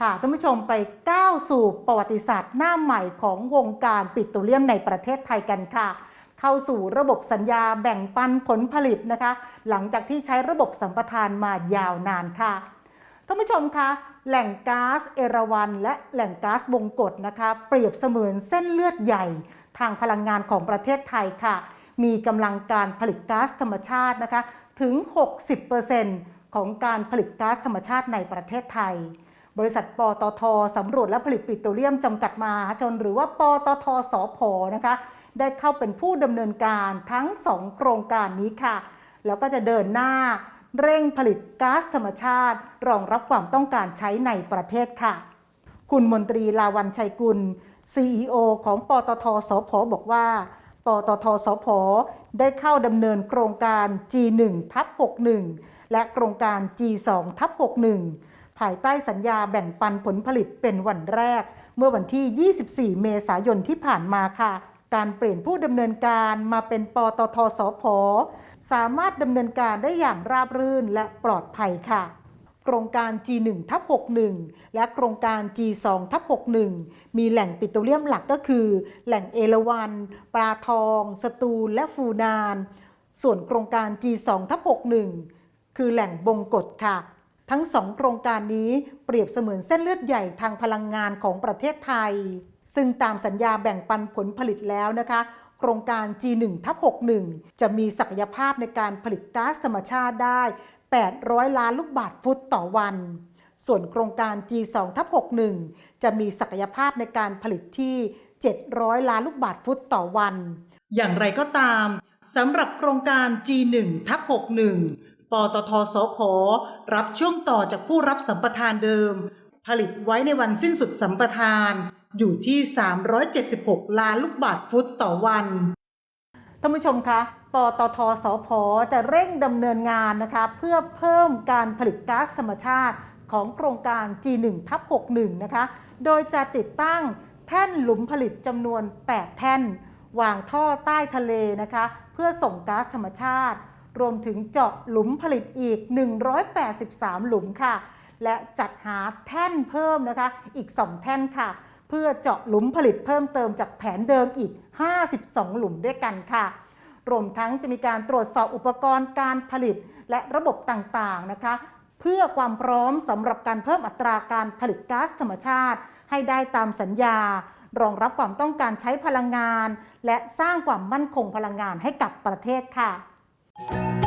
พาท่านผู้ชมไปก้าวสู่ประวัติศาสตร์หน้าใหม่ของวงการปิโตรเลียมในประเทศไทยกันค่ะ เข้าสู่ระบบสัญญาแบ่งปันผลผลิตนะคะ หลังจากที่ใช้ระบบสัมปทานมายาวนานค่ะท่านผู้ชมคะแหล่งก๊าซเอราวันและแหล่งก๊าซบงกฎนะคะ เปรียบเสมือนเส้นเลือดใหญ่ ทางพลังงานของประเทศไทยค่ะ มีกำลังการผลิตก๊าซธรรมชาตินะคะถึง 60%ของการผลิตก๊าซธรรมชาติในประเทศไทย บริษัทปตทสำรวจและผลิตปิโตรเลียมจำกัดมหาชน หรือว่าปตทสพนะคะได้เข้าเป็นผู้ดำเนินการทั้ง 2 โครงการนี้ค่ะ แล้วก็จะเดินหน้าเร่งผลิตก๊าซธรรมชาติ รองรับความต้องการใช้ในประเทศค่ะ คุณมนตรีลาวันชัยกุล CEO ของปตทสพบอกว่า ปตทสพได้เข้าดำเนินโครงการ G1 ทับ61 และโครงการ G2 ทับ61 ภายใต้สัญญาแบ่งปันผลผลิตเป็นวันแรก เมื่อวันที่ 24 เมษายนที่ผ่านมาค่ะ การเปลี่ยนผู้ดำเนินการมาเป็นปตทสพสามารถดำเนินการได้อย่างราบรื่นและปลอดภัยค่ะโครงการ G1 ทับ61 และโครงการ G2 ทับ61 มีแหล่งปิโตรเลียมหลักก็คือ แหล่งเอราวันปลาทอง สตูล และฟูนาน ส่วนโครงการ G2 ทับ61 คือแหล่งบงกฎค่ะ ทั้งสองโครงการนี้เปรียบเสมือนเส้นเลือดใหญ่ทางพลังงานของประเทศไทย ซึ่งตามสัญญาแบ่งปันผลผลิตแล้วนะคะโครงการ G1 ทับ61 จะมีศักยภาพในการผลิตก๊าซธรรมชาติได้ 800 ล้านลูกบาทฟุตต่อวัน ส่วนโครงการ G2 ทับ61 จะมีศักยภาพในการผลิตที่ 700 ล้านลูกบาทฟุตต่อวัน อย่างไรก็ตามสำหรับโครงการ G1 ทับ61 ปตทสพรับช่วงต่อจากผู้รับสัมปทานเดิม ผลิตไว้ในวันสิ้นสุดสัมปทาน อยู่ที่ 376 ล้านลูกบาทฟุตต่อวันท่านผู้ชมคะปตทสพจะเร่งดำเนินงานนะคะเพื่อเพิ่มการผลิตก๊าซธรรมชาติของโครงการ G1 ทับ61 นะคะ โดยจะติดตั้งแท่นหลุมผลิตจำนวน 8 แท่น วางท่อใต้ทะเลนะคะ เพื่อส่งก๊าซธรรมชาติ รวมถึงเจาะหลุมผลิตอีก 183 หลุมค่ะ และจัดหาแท่นเพิ่มนะคะอีก 2 แท่นค่ะ เพื่อเจาะหลุมผลิตเพิ่มเติมจากแผนเดิมอีก 52 หลุมด้วยกันค่ะ รวมทั้งจะมีการตรวจสอบอุปกรณ์การผลิตและระบบต่างๆนะคะเพื่อความพร้อมสำหรับการเพิ่มอัตราการผลิตก๊าซธรรมชาติ ให้ได้ตามสัญญา รองรับความต้องการใช้พลังงาน และสร้างความมั่นคงพลังงานให้กับประเทศค่ะ Thank you.